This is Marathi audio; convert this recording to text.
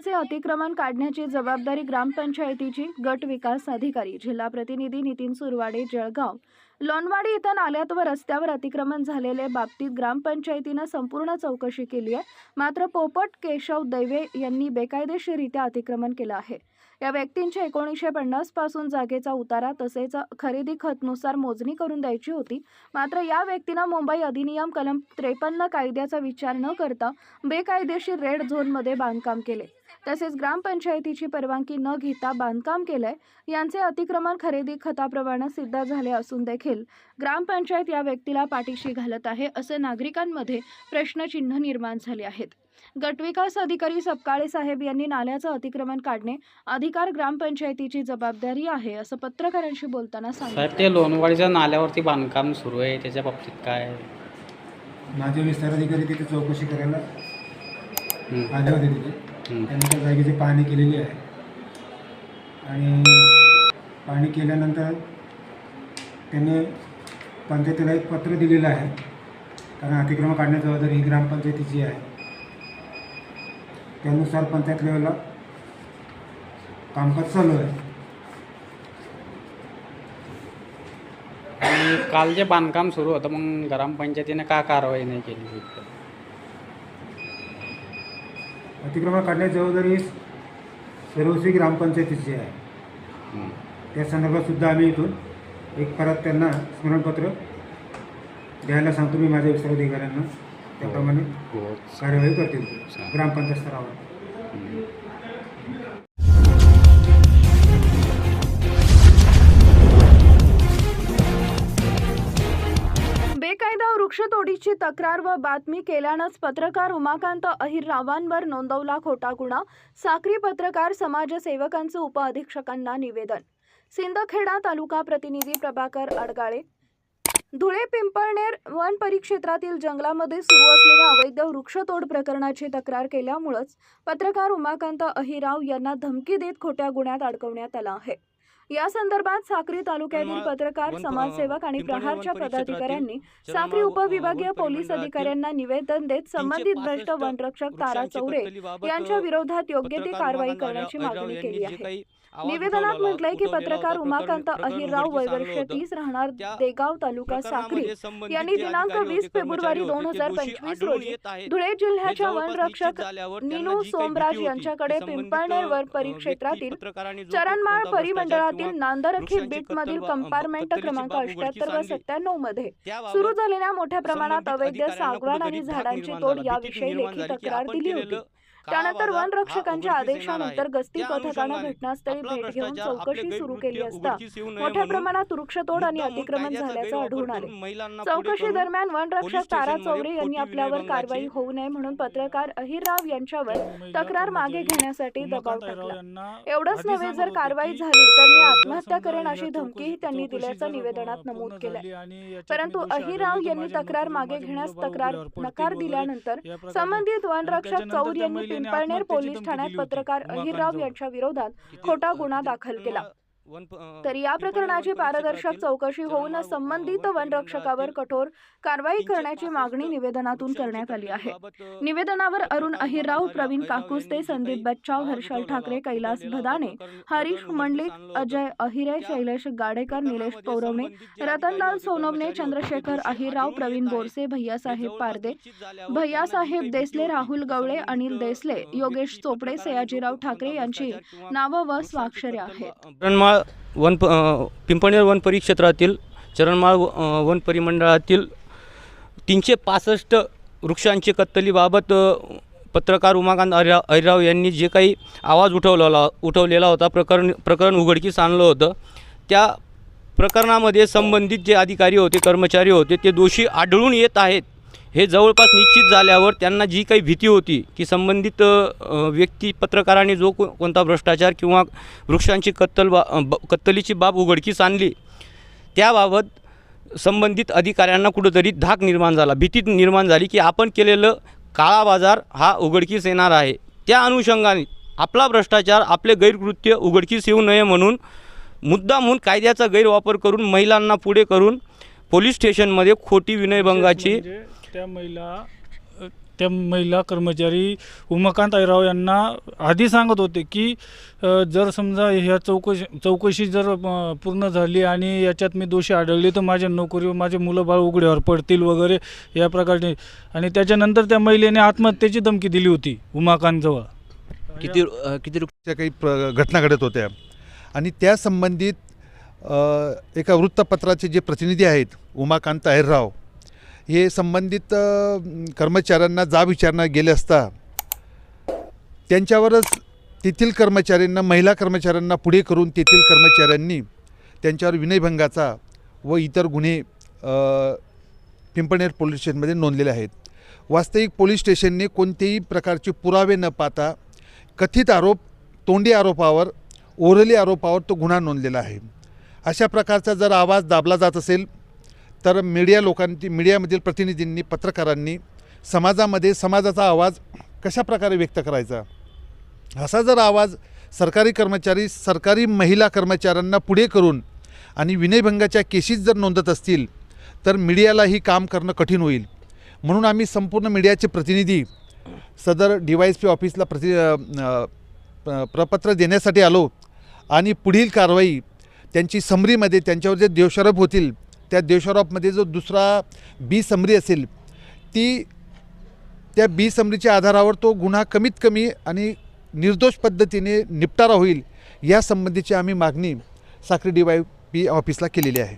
नाल्याचे अतिक्रमण काढण्याची जबाबदारी ग्रामपंचायतीची गट विकास अधिकारी जिल्हा प्रतिनिधी नितीन सुरवाडे जळगाव. लोणवाडी इथं नाल्यात व रस्त्यावर अतिक्रमण झालेले बाबतीत ग्रामपंचायतीनं संपूर्ण चौकशी केली आहे. मात्र पोपट केशव दैवे यांनी बेकायदेशीररित्या अतिक्रमण केलं आहे. या व्यक्तींच्या एकोणीसशे पन्नासपासून जागेचा उतारा तसेच खरेदी खतनुसार मोजणी करून द्यायची होती. मात्र या व्यक्तीनं मुंबई अधिनियम कलम त्रेपन्न कायद्याचा विचार न करता बेकायदेशीर रेड झोनमध्ये बांधकाम केले. तसेच ग्रामपंचायतीची परवानगी न घेता बांधकाम केलंय यांचे अतिक्रमण खरेदी खताप्रमाणे सिद्ध झाले असून देखील ग्रामपंचायत या व्यक्तीला पाठीशी घालत आहे असे नागरिकांमध्ये प्रश्नचिन्ह निर्माण झाले आहेत. गटविकास अधिकारी सपकाळे साहेब यांनी नाल्याचं अतिक्रमण काढणे अधिकार ग्रामपंचायतीची जबाबदारी आहे असं पत्रकारांशी बोलताना साहेब सांगितलं ते लोणवाडीच्या नाल्यावरती बांधकाम सुरू आहे त्याच्या बाबतीत काय? माझे विस्तार अधिकारी तिथे चौकशी करायला आले होते तिथे त्यांनी त्या जागेची पाहणी केलेली आहे. आणि पाहणी केल्यानंतर त्यांनी पंचायतीला एक पत्र दिलेलं आहे. कारण अतिक्रमण काढण्याची जबाबदारी ही ग्रामपंचायतीची आहे. त्यानुसार पंचायत लेवलला कामकाज चालू आहे. आणि काल जे बांधकाम सुरू होतं मग ग्रामपंचायतीने का कारवाई नाही केली अतिक्रमण काढण्याची जबाबदारी सर्वस्वी ग्रामपंचायतीची आहे. हं. त्या संदर्भात सुद्धा आम्ही इथून एक परत त्यांना स्मरणपत्र द्यायला सांगतो. मी माझ्या विस्तार अधिकाऱ्यांना त्याप्रमाणे हो कार्यवाही करतील. ग्रामपंचायत स्तरावर. हं. तक्रार व बातमी केल्यानंच पत्रकार उमाकांत अहिररावांवर नोंदवला खोटा गुन्हा. साक्री पत्रकार समाजसेवकांचं उपअधीक्षकांना निवेदन. सिंदखेडा तालुका प्रतिनिधी प्रभाकर अडगाळे. धुळे पिंपळनेर वन परिक्षेत्रातील जंगलामध्ये सुरू असलेल्या अवैध वृक्षतोड प्रकरणाची तक्रार केल्यामुळंच पत्रकार उमाकांत अहिराव यांना धमकी देत खोट्या गुन्ह्यात अडकवण्यात आला आहे. या संदर्भात साक्री तालुक्यातील पत्रकार वन- समाजसेवक आणि प्रहारच्या वन पदाधिकाऱ्यांनी साक्री उपविभागीय वन पोलीस अधिकाऱ्यांना निवेदन देत संबंधित भ्रष्ट 365 वनरक्षक तारा चौरे यांच्या विरोधात योग्य ती कारवाई करण्याची मागणी केली आहे निवेदनात म्हटलंय की पत्रकार उमाकांत अहिरराव वय वर्ष. तीस राहणार देगाव तालुका साक्री यांनी दिनांक अधिकारी 20 होते, फेब्रुवारी 2025 दोषी आढळून रोजी. धुळे जिल्ह्याच्या वनरक्षक नीनू सोमराज यांच्याकडे पिंपळनेर अ, परिक्षेत्रातील चरणमाळ कोणता किंवा नांदरखी बीट मधील कंपार्टमेंट क्रमांक अठ्याहत्तर व. सत्त्याण्णवमध्ये सुरू झालेल्या मोठ्या प्रमाणात अवैध सागवान आणि झाडांची तोड याविषयी लेखी तक्रार दिली होती त्यानंतर बाजार वन रक्षकांच्या उघडकीस येणार आदेशानंतर. गस्ती पथकानं घटनास्थळी भेट घेऊन चौकशी सुरू केली असता. मोठ्या प्रमाणात वृक्षतोड आणि अतिक्रमण झाल्याचं आढळून आले. चौकशी दरम्यान वन रक्षक तारा चौरे यांनी आपल्यावर कारवाई होऊ नये म्हणून पत्रकार अहिरराव यांच्यावर तक्रार मागे घेण्यासाठी दबाव टाकला. एवढंच नव्हे जर कारवाई झाली तर मी आत्महत्या करेन अशी धमकीही त्यांनी दिल्याचं निवेदनात नमूद केलंय. परंतु अहिराव यांनी तक्रार मागे घेण्यास तक्रार नकार दिल्यानंतर संबंधित वनरक्षक चौर यांनी पिंपळनेर पोलीस ठाण्यात पत्रकार अहिरराव यांच्या विरोधात खोटा गुन्हा दाखल केला. तर या प्रकरणाची पारदर्शक चौकशी होऊन संबंधित वन वनरक्षकावर कठोर कारवाई करण्याची मागणी निवेदनातून करण्यात आली आहे निवेदनावर अरुण अहिरराव प्रवीण काकुस्ते संदीप बच्चाव हर्षल ठाकरे कैलास भदाने हरीश मंडलिक. अजय अहिरे शैलेश गाडेकर निलेश पौरवणे रतनलाल सोनवणे चंद्रशेखर अहिरराव प्रवीण. बोरसे भैयासाहेब पारदे भैयासाहेब देसले राहुल गवळे अनिल देसले योगेश चोपडे सयाजीराव ठाकरे यांची नावं व स्वाक्षऱ्या कत्तल- आहेत वन प- अ, पिंपळनेर वन परिक्षेत्रातील चरणमाळ व- वन परिमंडळातील तीनशे पासष्ट वृक्षांची कत्तलीबाबत पत्रकार उमाकांत अहिरा अहिराव यांनी जे काही आवाज उठवलेला उठवलेला होता प्रकरण प्रकरण उघडकीस आणलं होतं त्या प्रकरणामध्ये संबंधित जे अधिकारी होते कर्मचारी होते ते दोषी आढळून येत आहेत. हे जवळपास निश्चित झाल्यावर त्यांना जी काही भीती होती की संबंधित व्यक्ती पत्रकारांनी जो को कोणता भ्रष्टाचार किंवा वृक्षांची कत्तल बा ब- कत्तलीची बाब उघडकीस आणली त्याबाबत संबंधित अधिकाऱ्यांना कुठंतरी धाक निर्माण झाला भीती निर्माण झाली की आपण केलेलं काळा बाजार हा उघडकीस येणार आहे. त्या अनुषंगाने आपला भ्रष्टाचार आपले गैरकृत्य उघडकीस येऊ नये म्हणून मुद्दामहून कायद्याचा गैरवापर करून महिलांना पुढे करून पोलीस स्टेशनमध्ये खोटी विनयभंगाची म्हणजे त्या महिला त्या महिला कर्मचारी उमाकांत आयराव यांना आधी सांगत होते की अ, जर समजा ह्या चौकशी चौकशी जर अ, पूर्ण झाली आणि याच्यात मी दोषी आढळले तर माझ्या नोकरीवर माझे मुलं बाळ उघड्यावर पडतील वगैरे या प्रकारचे. आणि त्याच्यानंतर त्या महिलेने आत्महत्येची धमकी दिली होती उमाकांतजवळ. किती अ, किती रुप- त्या काही प्र घटना घडत होत्या. आणि त्या संबंधित अ, एका वृत्तपत्राचे जे प्रतिनिधी आहेत उमाकांत अहिरराव हे संबंधित कर्मचाऱ्यांना जा विचारणा गेले असता त्यांच्यावरच तेथील कर्मचाऱ्यांना महिला कर्मचाऱ्यांना पुढे करून तेथील कर्मचाऱ्यांनी त्यांच्यावर विनयभंगाचा व इतर गुन्हे पिंपणेर पोलीस स्टेशनमध्ये नोंदलेले आहेत. वास्तविक पोलीस स्टेशनने कोणतेही प्रकारचे पुरावे न पाहता कथित आरोप तोंडी आरोपावर ओरली आरोपावर तो गुन्हा नोंदलेला आहे. अशा प्रकारचा जर आवाज दाबला जात असेल तर मीडिया लोकांनी मीडियामधील प्रतिनिधींनी पत्रकारांनी समाजामध्ये समाजाचा आवाज कशा प्रकारे व्यक्त करायचा? असा जर आवाज सरकारी कर्मचारी सरकारी महिला कर्मचाऱ्यांना पुढे करून आणि विनयभंगाच्या केसीस जर नोंदत असतील तर मीडियालाही काम करणं कठीण होईल. म्हणून आम्ही संपूर्ण मीडियाचे प्रतिनिधी सदर डी वाय एस पी ऑफिसला प्रति प- प्रपत्र देण्यासाठी आलो आणि पुढील कारवाई त्यांची समरीमध्ये त्यांच्यावर जे देवशारोप होतील त्या देशोरॉपमध्ये जो दुसरा बी समरी असेल ती त्या बी समरीच्या आधारावर तो गुन्हा कमीत कमी आणि निर्दोष पद्धतीने निपटारा होईल यासंबंधीची आम्ही मागणी साखरी डी वाय पी ऑफिसला केलेली आहे.